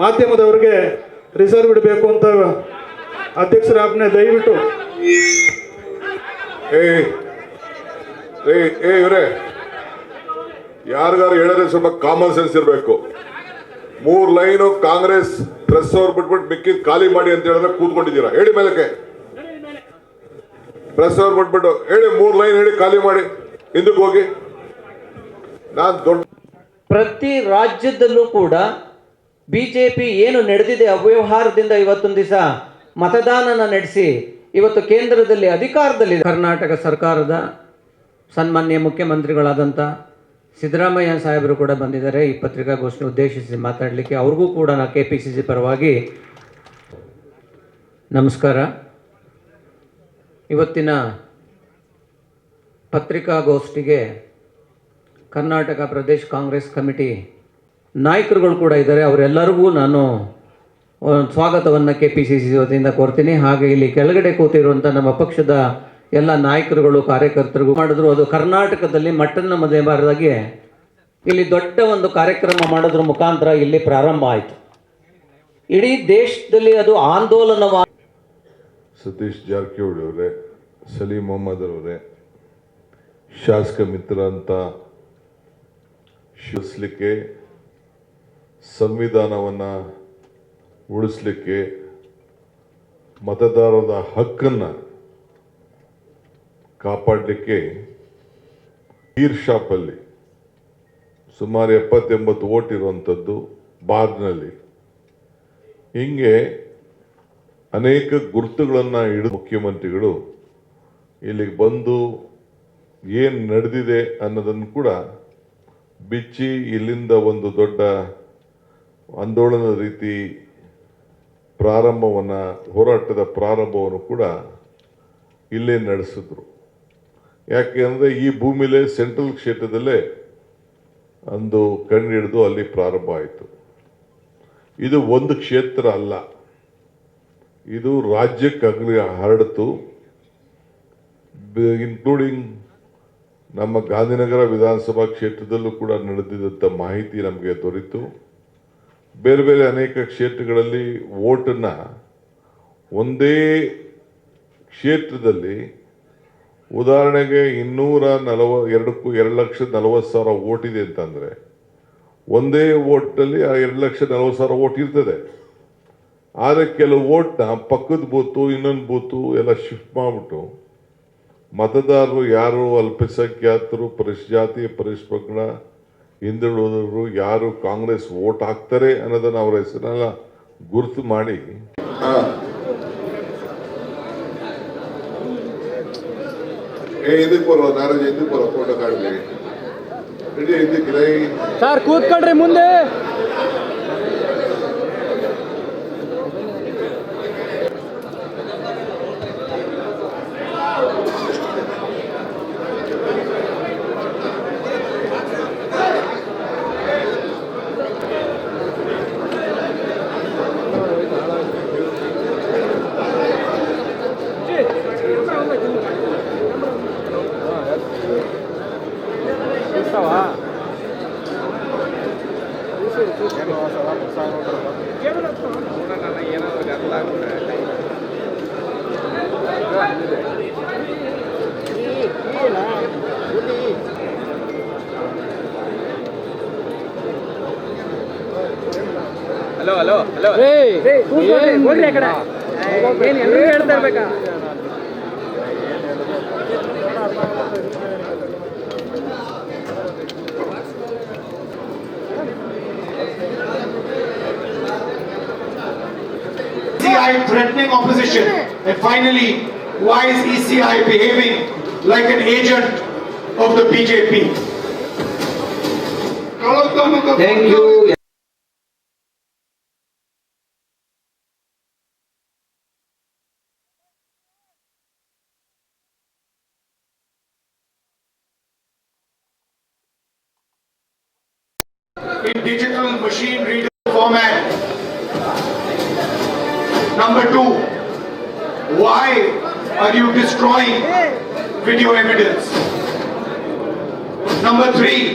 ಮಾಧ್ಯಮದವರಿಗೆ reserve ಇಡಬೇಕು ಅಂತ ಅಧ್ಯಕ್ಷರ ಆಜ್ಞೆ ದಯವಿಟ್ಟು. ಏ ಇವ್ರೆ ಯಾರಿಗಾರು ಹೇಳಿದ್ರೆ ಸ್ವಲ್ಪ ಕಾಮನ್ ಸೆನ್ಸ್ ಇರಬೇಕು. ಮೂರ್ ಲೈನು ಕಾಂಗ್ರೆಸ್ ಪ್ರೆಸ್ ಅವ್ರು ಬಿಟ್ಬಿಟ್ಟು ಮಿಕ್ಕಿದ್ ಖಾಲಿ ಮಾಡಿ ಅಂತ ಹೇಳಿದ್ರೆ ಕೂತ್ಕೊಂಡಿದ್ದೀರಾ? ಹೇಳಿ ಮೇಲಕ್ಕೆ. ಪ್ರೆಸ್ ಅವ್ರು ಬಿಟ್ಬಿಟ್ಟು ಹೇಳಿ ಮೂರ್ ಲೈನ್ ಹೇಳಿ ಖಾಲಿ ಮಾಡಿ. ಹಿಂದಕ್ಕೆ ಹೋಗಿ. ನಾನ್ ದೊಡ್ಡ ಪ್ರತಿ ರಾಜ್ಯದಲ್ಲೂ ಕೂಡ ಬಿ ಜೆ ಪಿ ಏನು ನಡೆದಿದೆ ಅವ್ಯವಹಾರದಿಂದ ಇವತ್ತೊಂದು ದಿವಸ ಮತದಾನನ ನಡೆಸಿ ಇವತ್ತು ಕೇಂದ್ರದಲ್ಲಿ ಅಧಿಕಾರದಲ್ಲಿ ಕರ್ನಾಟಕ ಸರ್ಕಾರದ ಸನ್ಮಾನ್ಯ ಮುಖ್ಯಮಂತ್ರಿಗಳಾದಂಥ ಸಿದ್ದರಾಮಯ್ಯ ಸಾಹೇಬರು ಕೂಡ ಬಂದಿದ್ದಾರೆ. ಈ ಪತ್ರಿಕಾಗೋಷ್ಠಿ ಉದ್ದೇಶಿಸಿ ಮಾತಾಡಲಿಕ್ಕೆ ಅವ್ರಿಗೂ ಕೂಡ ನಾ ಕೆ ಪಿ ಸಿ ಸಿ ಪರವಾಗಿ ನಮಸ್ಕಾರ. ಇವತ್ತಿನ ಪತ್ರಿಕಾಗೋಷ್ಠಿಗೆ ಕರ್ನಾಟಕ ಪ್ರದೇಶ ಕಾಂಗ್ರೆಸ್ ಕಮಿಟಿ ನಾಯಕರುಗಳು ಕೂಡ ಇದ್ದಾರೆ. ಅವರೆಲ್ಲರಿಗೂ ನಾನು ಸ್ವಾಗತವನ್ನು ಕೆ ಪಿ ಸಿ ಸಿ ವತಿಯಿಂದ ಕೋರ್ತೀನಿ. ಹಾಗೆ ಇಲ್ಲಿ ಕೆಳಗಡೆ ಕೂತಿರುವಂಥ ನಮ್ಮ ಪಕ್ಷದ ಎಲ್ಲ ನಾಯಕರುಗಳು ಕಾರ್ಯಕರ್ತರಿಗೂ ಮಾಡಿದ್ರು. ಅದು ಕರ್ನಾಟಕದಲ್ಲಿ ಮಟ್ಟನ ಮದುವೆಬಾರದಾಗಿ ಇಲ್ಲಿ ದೊಡ್ಡ ಒಂದು ಕಾರ್ಯಕ್ರಮ ಮಾಡೋದ್ರ ಮುಖಾಂತರ ಇಲ್ಲಿ ಪ್ರಾರಂಭ ಆಯಿತು. ಇಡೀ ದೇಶದಲ್ಲಿ ಅದು ಆಂದೋಲನವ ಸತೀಶ್ ಜಾರಕಿಹೊಳಿ ಅವರೇ, ಸಲೀಂ ಮೊಹಮ್ಮದ್ ಅವರೇ, ಶಾಸಕ ಮಿತ್ರ ಅಂತ ಶಿಸ್ಲಿಕ್ಕೆ ಸಂವಿಧಾನವನ್ನು ಉಳಿಸ್ಲಿಕ್ಕೆ ಮತದಾರರ ಹಕ್ಕನ್ನು ಕಾಪಾಡಲಿಕ್ಕೆ ಈರ್ ಶಾಪಲ್ಲಿ ಸುಮಾರು ಎಪ್ಪತ್ತೆಂಬತ್ತು ಓಟ್ ಇರುವಂಥದ್ದು ಬಾರ್ನಲ್ಲಿ. ಹಿಂಗೆ ಅನೇಕ ಗುರುತುಗಳನ್ನು ಹಿಡಿದು ಮುಖ್ಯಮಂತ್ರಿಗಳು ಇಲ್ಲಿಗೆ ಬಂದು ಏನು ನಡೆದಿದೆ ಅನ್ನೋದನ್ನು ಕೂಡ ಬಿಚ್ಚಿ ಇಲ್ಲಿಂದ ಒಂದು ದೊಡ್ಡ ಆಂದೋಲನದ ರೀತಿ ಪ್ರಾರಂಭವನ್ನು, ಹೋರಾಟದ ಪ್ರಾರಂಭವನ್ನು ಕೂಡ ಇಲ್ಲೇ ನಡೆಸಿದ್ರು. ಯಾಕೆ ಅಂದರೆ ಈ ಭೂಮಿಲೇ ಸೆಂಟ್ರಲ್ ಕ್ಷೇತ್ರದಲ್ಲೇ ಅಂದು ಕಣ್ಣು ಹಿಡಿದು ಅಲ್ಲಿ ಪ್ರಾರಂಭ ಆಯಿತು. ಇದು ಒಂದು ಕ್ಷೇತ್ರ ಅಲ್ಲ. ಇದು ರಾಜ್ಯಕ್ಕೆ ಹರಡಿತು. ಇನ್ಕ್ಲೂಡಿಂಗ್ ನಮ್ಮ ಗಾಂಧಿನಗರ ವಿಧಾನಸಭಾ ಕ್ಷೇತ್ರದಲ್ಲೂ ಕೂಡ ನಡೆದಿದ್ದಂಥ ಮಾಹಿತಿ ನಮಗೆ ದೊರೆಯಿತು ಬೇರೆ ಬೇರೆ ಅನೇಕ ಕ್ಷೇತ್ರಗಳಲ್ಲಿ ಓಟನ್ನು ಒಂದೇ ಕ್ಷೇತ್ರದಲ್ಲಿ ಉದಾಹರಣೆಗೆ ಇನ್ನೂರ ನಲವ, ಎರಡಕ್ಕೂ ಎರಡು ಲಕ್ಷ ನಲವತ್ತು ಸಾವಿರ ಓಟ್ ಇದೆ ಅಂತಂದರೆ ಒಂದೇ ಓಟ್ನಲ್ಲಿ ಆ ಎರಡು ಲಕ್ಷ ನಲವತ್ತು ಸಾವಿರ ಓಟ್ ಇರ್ತದೆ. ಆದರೆ ಕೆಲವು ಓಟ್ನ ಪಕ್ಕದ ಬೂತು, ಇನ್ನೊಂದು ಬೂತು ಎಲ್ಲ ಶಿಫ್ಟ್ ಮಾಡಿಬಿಟ್ಟು ಮತದಾರರು ಯಾರು ಅಲ್ಪಸಂಖ್ಯಾತರು, ಪರಿಶಜಾತಿ ಪರಿಶಪಂಗಡ ಹಿಂದುಳಿದವರು ಯಾರು ಕಾಂಗ್ರೆಸ್ ವೋಟ್ ಹಾಕ್ತಾರೆ ಅನ್ನೋದನ್ನು ಅವರ ಹೆಸರನ್ನೆಲ್ಲ ಗುರುತು ಮಾಡಿ. ಏ ಇದಕ್ಕೆ ಬರೋ ನಾರಾಜ್ ಇದಕ್ಕೆ ಬರೋ ಫೋಟೋ ಕಾಡ್ಲಿ ಇಡೀ ಇದಕ್ಕೆ ಸರ್ ಕೂತ್ಕೊಳ್ರಿ ಮುಂದೆ. ಹಲೋ ಹಲೋ ಹಲೋ ಹೋಗ್ರಿ ಆ ಕಡೆ ಏನ್ ಎಲ್ಲರೂ ಹೇಳ್ತಾ ಇರ್ಬೇಕಾ ECI threatening opposition? And finally, why is ECI behaving like an agent of the BJP? Thank you. In digital machinery. Number two, why are you destroying video evidence? Number three,